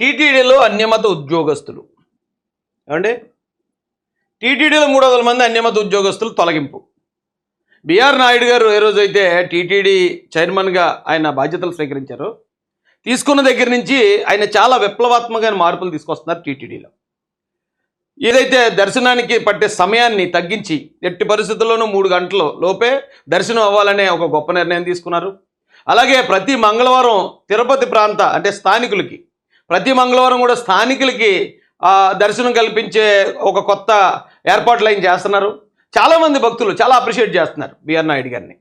టీటీడీలో అన్యమత ఉద్యోగస్తులు. ఏమండి? టీటీడీలో మూడు వందల మంది అన్యమత ఉద్యోగస్తులు తొలగింపు. బిఆర్ నాయుడు గారు ఏ రోజైతే టీటీడీ చైర్మన్గా ఆయన బాధ్యతలు స్వీకరించారో తీసుకున్న దగ్గర నుంచి ఆయన చాలా విప్లవాత్మకమైన మార్పులు తీసుకొస్తున్నారు టీటీడీలో. ఏదైతే దర్శనానికి పట్టే సమయాన్ని తగ్గించి ఎట్టి పరిస్థితుల్లోనూ మూడు గంటల లోపే దర్శనం అవ్వాలనే ఒక గొప్ప నిర్ణయం తీసుకున్నారు. అలాగే ప్రతి మంగళవారం తిరుపతి ప్రాంత అంటే స్థానికులకి ప్రతి మంగళవారం కూడా స్థానికులకి దర్శనం కల్పించే ఒక కొత్త ఏర్పాట్లు ఆయన చేస్తున్నారు. చాలామంది భక్తులు చాలా అప్రిషియేట్ చేస్తున్నారు బిఆర్ నాయుడు గారిని.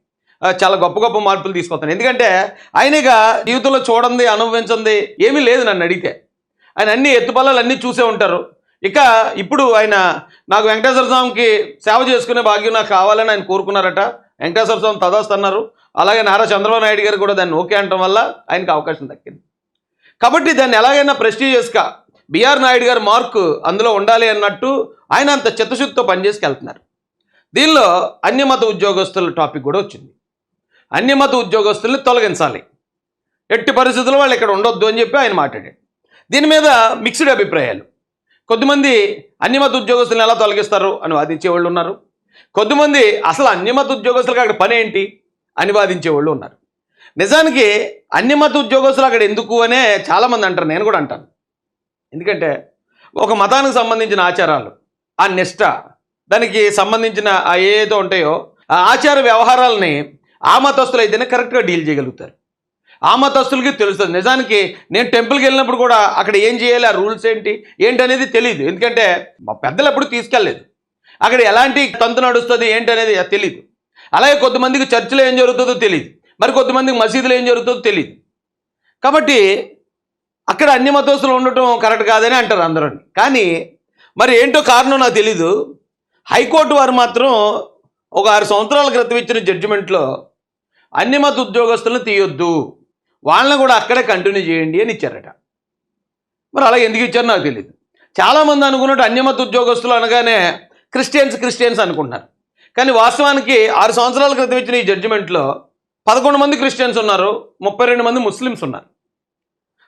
చాలా గొప్ప గొప్ప మార్పులు తీసుకొస్తున్నారు. ఎందుకంటే ఆయనగా జీవితంలో చూడండి అనుభవించింది ఏమీ లేదు నన్ను అడిగితే. ఆయన అన్ని ఎత్తుపల్లాలు అన్నీ చూసే ఉంటారు. ఇక ఇప్పుడు ఆయన నాకు వెంకటేశ్వర స్వామికి సేవ చేసుకునే భాగ్యం నాకు కావాలని ఆయన కోరుకున్నారట. వెంకటేశ్వర స్వామి తదాస్తున్నారు అలాగే నారా చంద్రబాబు నాయుడు గారు కూడా దాన్ని ఓకే అనటం వల్ల ఆయనకి అవకాశం దక్కింది. కాబట్టి దాన్ని ఎలాగైనా ప్రెస్టీజియస్గా బీఆర్ నాయుడు గారి మార్కు అందులో ఉండాలి అన్నట్టు ఆయన అంత చిత్తశుద్ధితో పనిచేసుకెళ్తున్నారు. దీనిలో అన్యమత ఉద్యోగస్తుల టాపిక్ కూడా వచ్చింది. అన్యమత ఉద్యోగస్తుల్ని తొలగించాలి. ఎట్టి పరిస్థితుల్లో వాళ్ళు ఇక్కడ ఉండొద్దు అని చెప్పి ఆయన మాట్లాడాడు. దీని మీద మిక్స్డ్ అభిప్రాయాలు. కొద్దిమంది అన్యమత ఉద్యోగస్తులను ఎలా తొలగిస్తారు అని వాదించే వాళ్ళు ఉన్నారు. కొద్దిమంది అసలు అన్యమత ఉద్యోగస్తులకు అక్కడ పని ఏంటి అని వాదించే వాళ్ళు ఉన్నారు. నిజానికి అన్ని మత ఉద్యోగస్తులు అక్కడ ఎందుకు అనే చాలామంది అంటారు నేను కూడా అంటాను. ఎందుకంటే ఒక మతానికి సంబంధించిన ఆచారాలు ఆ నిష్ట దానికి సంబంధించిన ఆ ఏదో ఉంటాయో ఆ ఆచార వ్యవహారాలని ఆ మతస్థులు అయితేనే కరెక్ట్గా డీల్ చేయగలుగుతారు. ఆ మతస్థులకి తెలుస్తుంది. నిజానికి నేను టెంపుల్కి వెళ్ళినప్పుడు కూడా అక్కడ ఏం చేయాలి ఆ రూల్స్ ఏంటి ఏంటి అనేది తెలియదు ఎందుకంటే మా పెద్దలు ఎప్పుడు తీసుకెళ్ళలేదు. అక్కడ ఎలాంటి తంతు నడుస్తుంది ఏంటి అనేది తెలియదు అలాగే కొంతమందికి చర్చిలో ఏం జరుగుతుందో తెలియదు మరి కొంతమందికి మసీదులో ఏం జరుగుతుందో తెలియదు కాబట్టి అక్కడ అన్ని మతస్థులు ఉండటం కరెక్ట్ కాదని అంటారు అందరూ. కానీ మరి ఏంటో కారణం నాకు తెలీదు. హైకోర్టు వారు మాత్రం ఒక ఆరు సంవత్సరాల క్రితం ఇచ్చిన జడ్జిమెంట్లో అన్ని మత ఉద్యోగస్తులను తీయొద్దు. వాళ్ళని కూడా అక్కడే కంటిన్యూ చేయండి అని ఇచ్చారట. మరి అలా ఎందుకు ఇచ్చారో నాకు తెలియదు చాలామంది అనుకున్నట్టు అన్యమత ఉద్యోగస్తులు అనగానే క్రిస్టియన్స్ క్రిస్టియన్స్ అనుకుంటున్నారు. కానీ వాస్తవానికి ఆరు సంవత్సరాల క్రితం ఇచ్చిన ఈ జడ్జిమెంట్లో పదకొండు మంది క్రిస్టియన్స్ ఉన్నారు ముప్పై రెండు మంది ముస్లిమ్స్ ఉన్నారు.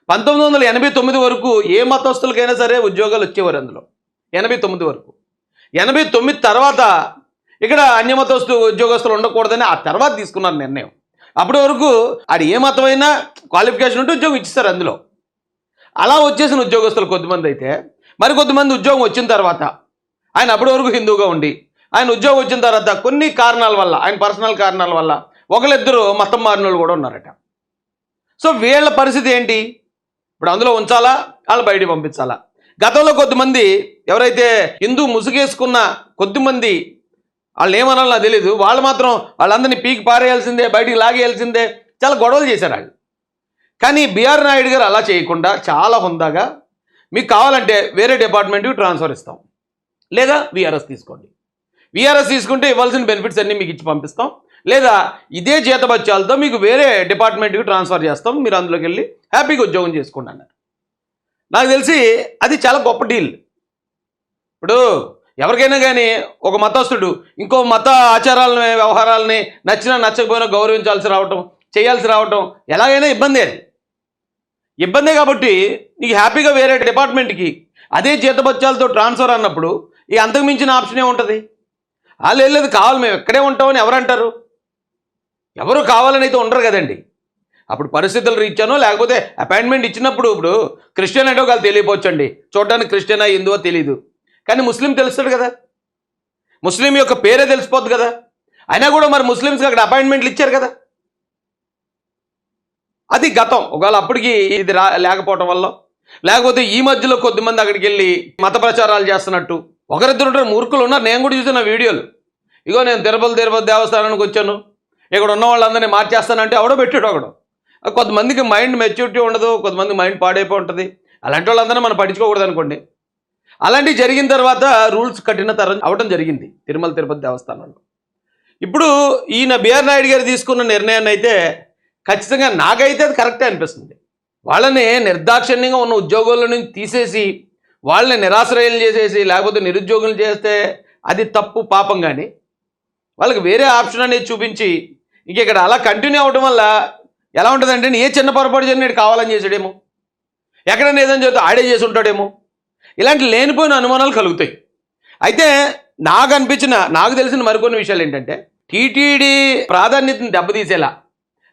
పంతొమ్మిది వందల ఎనభై తొమ్మిది వరకు ఏ మతస్థులకైనా సరే ఉద్యోగాలు వచ్చేవారు అందులో. ఎనభై తొమ్మిది వరకు. ఎనభై తొమ్మిది తర్వాత ఇక్కడ అన్యమతస్తు ఉద్యోగస్తులు ఉండకూడదని ఆ తర్వాత తీసుకున్నారు నిర్ణయం. అప్పటి వరకు అది ఏ మతమైనా క్వాలిఫికేషన్ ఉంటే ఉద్యోగం ఇచ్చిస్తారు అందులో. అలా వచ్చేసిన ఉద్యోగస్తులు కొద్దిమంది అయితే మరి కొద్దిమంది ఉద్యోగం వచ్చిన తర్వాత ఆయన అప్పటి వరకు హిందూగా ఉండి ఆయన ఉద్యోగం వచ్చిన తర్వాత కొన్ని కారణాల వల్ల ఆయన పర్సనల్ కారణాల వల్ల ఒకళ్ళిద్దరు మతం మారిన కూడా ఉన్నారట. సో వీళ్ళ పరిస్థితి ఏంటి? ఇప్పుడు అందులో ఉంచాలా? వాళ్ళు బయటికి పంపించాలా? గతంలో కొద్దిమంది ఎవరైతే హిందూ ముసుగేసుకున్న కొద్దిమంది వాళ్ళు ఏమనాలో నాకు తెలియదు వాళ్ళు మాత్రం వాళ్ళందరినీ పీకి పారేయాల్సిందే బయటికి లాగేయాల్సిందే చాలా గొడవలు చేశారు వాళ్ళు. కానీ బీఆర్ నాయుడు గారు అలా చేయకుండా చాలా హుందాగా మీకు కావాలంటే వేరే డిపార్ట్మెంట్కి ట్రాన్స్ఫర్ ఇస్తాం. లేదా విఆర్ఎస్ తీసుకోండి. విఆర్ఎస్ తీసుకుంటే ఇవ్వాల్సిన బెనిఫిట్స్ అన్నీ మీకు ఇచ్చి పంపిస్తాం. లేదా ఇదే జీతబత్యాలతో మీకు వేరే డిపార్ట్మెంట్కి ట్రాన్స్ఫర్ చేస్తాం మీరు అందులోకి వెళ్ళి హ్యాపీగా ఉద్యోగం చేసుకోండి అన్నారు. నాకు తెలిసి అది చాలా గొప్ప డీల్. ఇప్పుడు ఎవరికైనా కానీ ఒక మతస్థుడు ఇంకో మత ఆచారాలని వ్యవహారాలని నచ్చినా నచ్చకపోయినా గౌరవించాల్సి రావటం చేయాల్సి రావటం ఎలాగైనా ఇబ్బంది అది. ఇబ్బందే కాబట్టి నీకు హ్యాపీగా వేరే డిపార్ట్మెంట్కి అదే జీతబత్యాలతో ట్రాన్స్ఫర్ అన్నప్పుడు ఈ అంతకు మించిన ఆప్షన్ ఏముంటుంది? వాళ్ళు వెళ్ళేది కావాలి మేము ఎక్కడే ఉంటామని ఎవరు అంటారు? ఎవరు కావాలని అయితే ఉండరు కదండి. అప్పుడు పరిస్థితులు రీచ్చానో లేకపోతే అపాయింట్మెంట్ ఇచ్చినప్పుడు ఇప్పుడు క్రిస్టియన్ అంటే వాళ్ళు తెలియపోవచ్చండి. చూడడానికి క్రిస్టియనా హిందువో తెలియదు కానీ ముస్లిం తెలుస్తాడు కదా. ముస్లిం యొక్క పేరే తెలిసిపోద్ది కదా. అయినా కూడా మరి ముస్లిమ్స్కి అక్కడ అపాయింట్మెంట్లు ఇచ్చారు కదా. అది గతం. ఒకవేళ అప్పటికి ఇది రా లేకపోవటం వల్ల. లేకపోతే ఈ మధ్యలో కొద్దిమంది అక్కడికి వెళ్ళి మత ప్రచారాలు చేస్తున్నట్టు. ఒకరిద్దరు ఉంటారు మూర్ఖులు ఉన్నారు. నేను కూడా చూసిన వీడియోలు. ఇగో నేను తిరుపతి తిరుపతి దేవస్థానానికి వచ్చాను. ఇక్కడ ఉన్న వాళ్ళందరినీ మార్చేస్తానంటే ఎవడో పెట్టాడు ఒకడు. కొంతమందికి మైండ్ మెచ్యూరిటీ ఉండదు కొంతమంది మైండ్ పాడైపోయి ఉంటుంది. అలాంటి వాళ్ళందరినీ మనం పట్టించుకోకూడదు అనుకోండి. అలాంటివి జరిగిన తర్వాత రూల్స్ కఠిన తరం అవడం జరిగింది తిరుమల తిరుపతి దేవస్థానంలో. ఇప్పుడు ఈయన బిఆర్ నాయుడు గారు తీసుకున్న నిర్ణయాన్ని అయితే ఖచ్చితంగా నాకైతే అది కరెక్టే అనిపిస్తుంది. వాళ్ళని నిర్దాక్షిణ్యంగా ఉన్న ఉద్యోగుల నుంచి తీసేసి వాళ్ళని నిరాశ్రయాలు చేసేసి లేకపోతే నిరుద్యోగులు చేస్తే అది తప్పు పాపం కానీ వాళ్ళకి వేరే ఆప్షన్ అనేది చూపించి ఇంక ఇక్కడ అలా కంటిన్యూ అవడం వల్ల ఎలా ఉంటుందంటే ఏ చిన్న పొరపాటు జరిగినట్టు కావాలని చేసాడేమో ఎక్కడైనా ఏదైనా చెబితే ఆడే చేసి ఉంటాడేమో. ఇలాంటి లేనిపోయిన అనుమానాలు కలుగుతాయి. అయితే నాకు అనిపించిన నాకు తెలిసిన మరికొన్ని విషయాలు ఏంటంటే టీటీడీ ప్రాధాన్యతను దెబ్బతీసేలా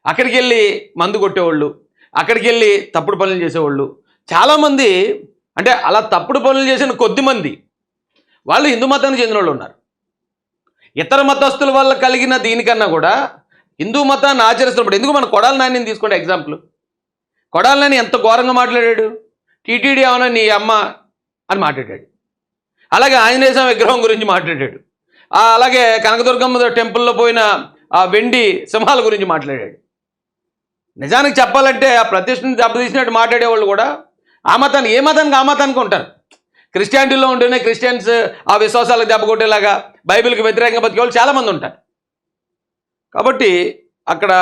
అక్కడికి వెళ్ళి మందు కొట్టేవాళ్ళు అక్కడికి వెళ్ళి తప్పుడు పనులు చేసేవాళ్ళు చాలామంది అంటే అలా తప్పుడు పనులు చేసిన కొద్ది మంది వాళ్ళు హిందూ మతానికి చెందిన వాళ్ళు ఉన్నారు. ఇతర మతస్థుల వల్ల కలిగిన దీనికన్నా కూడా హిందూ మతాన్ని ఆచరిస్తున్నప్పుడు ఎందుకు మన కొడాల నాని తీసుకోండి ఎగ్జాంపుల్ కొడాల నాని ఎంత ఘోరంగా మాట్లాడాడు? టీటీడీ అవునా నీ అమ్మ అని మాట్లాడాడు. అలాగే ఆంజనేయ విగ్రహం గురించి మాట్లాడాడు. అలాగే కనకదుర్గమ్మ టెంపుల్లో పోయిన ఆ వెండి సింహాల గురించి మాట్లాడాడు. నిజానికి చెప్పాలంటే ఆ ప్రతిష్టని దెబ్బతీసినట్టు మాట్లాడేవాళ్ళు కూడా ఆ మతాన్ని ఏ మతానికి ఆ మతానికి ఉంటారు. క్రిస్టియానిటీలో ఉంటేనే క్రిస్టియన్స్ ఆ విశ్వాసాలకు దెబ్బ కొట్టేలాగా బైబిల్కి వ్యతిరేకంగా బతికే వాళ్ళు చాలామంది ఉంటారు. కాబట్టి అక్కడ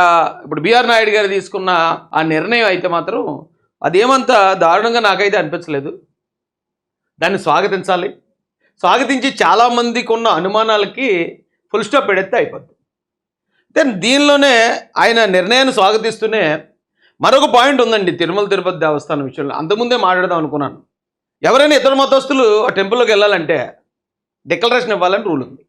ఇప్పుడు బీఆర్ నాయుడు గారు తీసుకున్న ఆ నిర్ణయం అయితే మాత్రం అదేమంత దారుణంగా నాకైతే అనిపించలేదు. దాన్ని స్వాగతించాలి. స్వాగతించి చాలామందికి ఉన్న అనుమానాలకి ఫుల్ స్టాప్ పెడితే అయిపోద్ది. దెన్ దీనిలోనే ఆయన నిర్ణయాన్ని స్వాగతిస్తూనే మరొక పాయింట్ ఉందండి తిరుమల తిరుపతి దేవస్థానం విషయంలో. అంతకుముందే మాట్లాడదాం అనుకున్నాను. ఎవరైనా ఇతర మతస్థులు ఆ టెంపుల్లోకి వెళ్ళాలంటే డిక్లరేషన్ ఇవ్వాలని రూల్ ఉంది.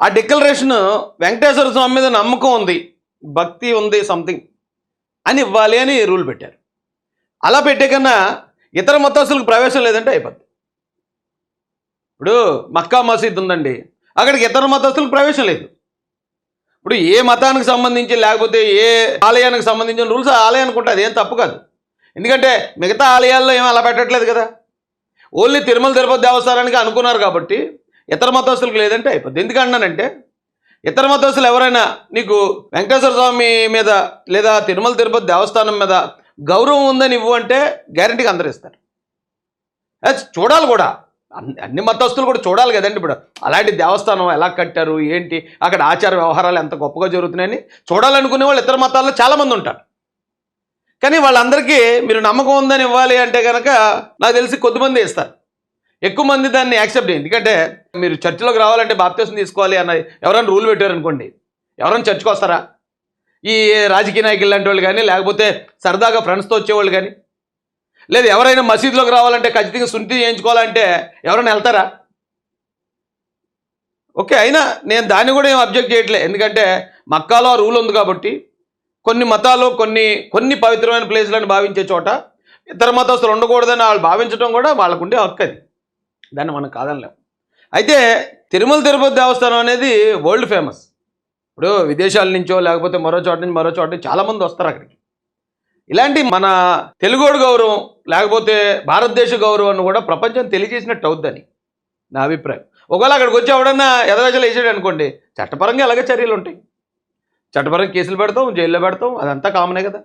ఆ డిక్లరేషన్ వెంకటేశ్వర స్వామి మీద నమ్మకం ఉంది భక్తి ఉంది సంథింగ్ అని ఇవ్వాలి అని రూల్ పెట్టారు. అలా పెట్టే కన్నా ఇతర మతస్థులకు ప్రవేశం లేదంటే అయిపోద్ది. ఇప్పుడు మక్కా మసీద్ ఉందండి అక్కడికి ఇతర మతస్థులకు ప్రవేశం లేదు. ఇప్పుడు ఏ మతానికి సంబంధించి లేకపోతే ఏ ఆలయానికి సంబంధించిన రూల్స్ ఆలయానికి ఉంటుంది ఏం తప్పు కాదు. ఎందుకంటే మిగతా ఆలయాల్లో ఏం అలా పెట్టట్లేదు కదా. ఓన్లీ తిరుమల తిరుపతి దేవస్థానానికి అనుకున్నారు కాబట్టి ఇతర మతస్థులకు లేదంటే అయిపోద్ది. ఎందుకు అన్నానంటే ఇతర మతస్థులు ఎవరైనా నీకు వెంకటేశ్వర స్వామి మీద లేదా తిరుమల తిరుపతి దేవస్థానం మీద గౌరవం ఉందని ఇవ్వు అంటే గ్యారంటీగా అందరు ఇస్తారు. చూడాలి కూడా. అన్ని అన్ని మతస్థులు కూడా చూడాలి కదండి ఇప్పుడు. అలాంటి దేవస్థానం ఎలా కట్టారు ఏంటి అక్కడ ఆచార వ్యవహారాలు ఎంత గొప్పగా జరుగుతున్నాయని చూడాలనుకునే వాళ్ళు ఇతర మతాల్లో చాలామంది ఉంటారు. కానీ వాళ్ళందరికీ మీరు నమ్మకం ఉందని ఇవ్వాలి అంటే కనుక నాకు తెలిసి కొద్దిమంది ఇస్తారు. ఎక్కువ మంది దాన్ని యాక్సెప్ట్ చేయండి ఎందుకంటే మీరు చర్చిలోకి రావాలంటే బాప్తీసం తీసుకోవాలి అన్న ఎవరైనా రూల్ పెట్టారనుకోండి ఎవరైనా చర్చికి వస్తారా? ఈ రాజకీయ నాయకులు లాంటి వాళ్ళు కానీ లేకపోతే సరదాగా ఫ్రెండ్స్తో వచ్చేవాళ్ళు కానీ లేదు ఎవరైనా మసీదులోకి రావాలంటే ఖచ్చితంగా సున్నితి చేయించుకోవాలంటే ఎవరైనా వెళ్తారా? ఓకే అయినా నేను దాన్ని కూడా ఏం అబ్జెక్ట్ చేయట్లే. ఎందుకంటే మక్కాలో ఆ రూల్ ఉంది కాబట్టి కొన్ని మతాలు కొన్ని కొన్ని పవిత్రమైన ప్లేసులను భావించే చోట ఇతర మతస్తులు ఉండకూడదని వాళ్ళు భావించడం కూడా వాళ్ళకుండే హక్కు అది. దాన్ని మనం కాదనలేము అయితే తిరుమల తిరుపతి దేవస్థానం అనేది వరల్డ్ ఫేమస్. ఇప్పుడు విదేశాల నుంచో లేకపోతే మరో చోట నుంచి మరో చోట నుంచి చాలామంది వస్తారు అక్కడికి. ఇలాంటి మన తెలుగోడు గౌరవం లేకపోతే భారతదేశ గౌరవాన్ని కూడా ప్రపంచం తెలియజేసినట్టు అవుద్దని నా అభిప్రాయం. ఒకవేళ అక్కడికి వచ్చి ఎవడన్నా ఎదవేశాలు వేసాడు అనుకోండి చట్టపరంగా ఎలాగ చర్యలు ఉంటాయి? చట్టపరంగా కేసులు పెడతాం జైల్లో పెడతాం అదంతా కామనే కదా.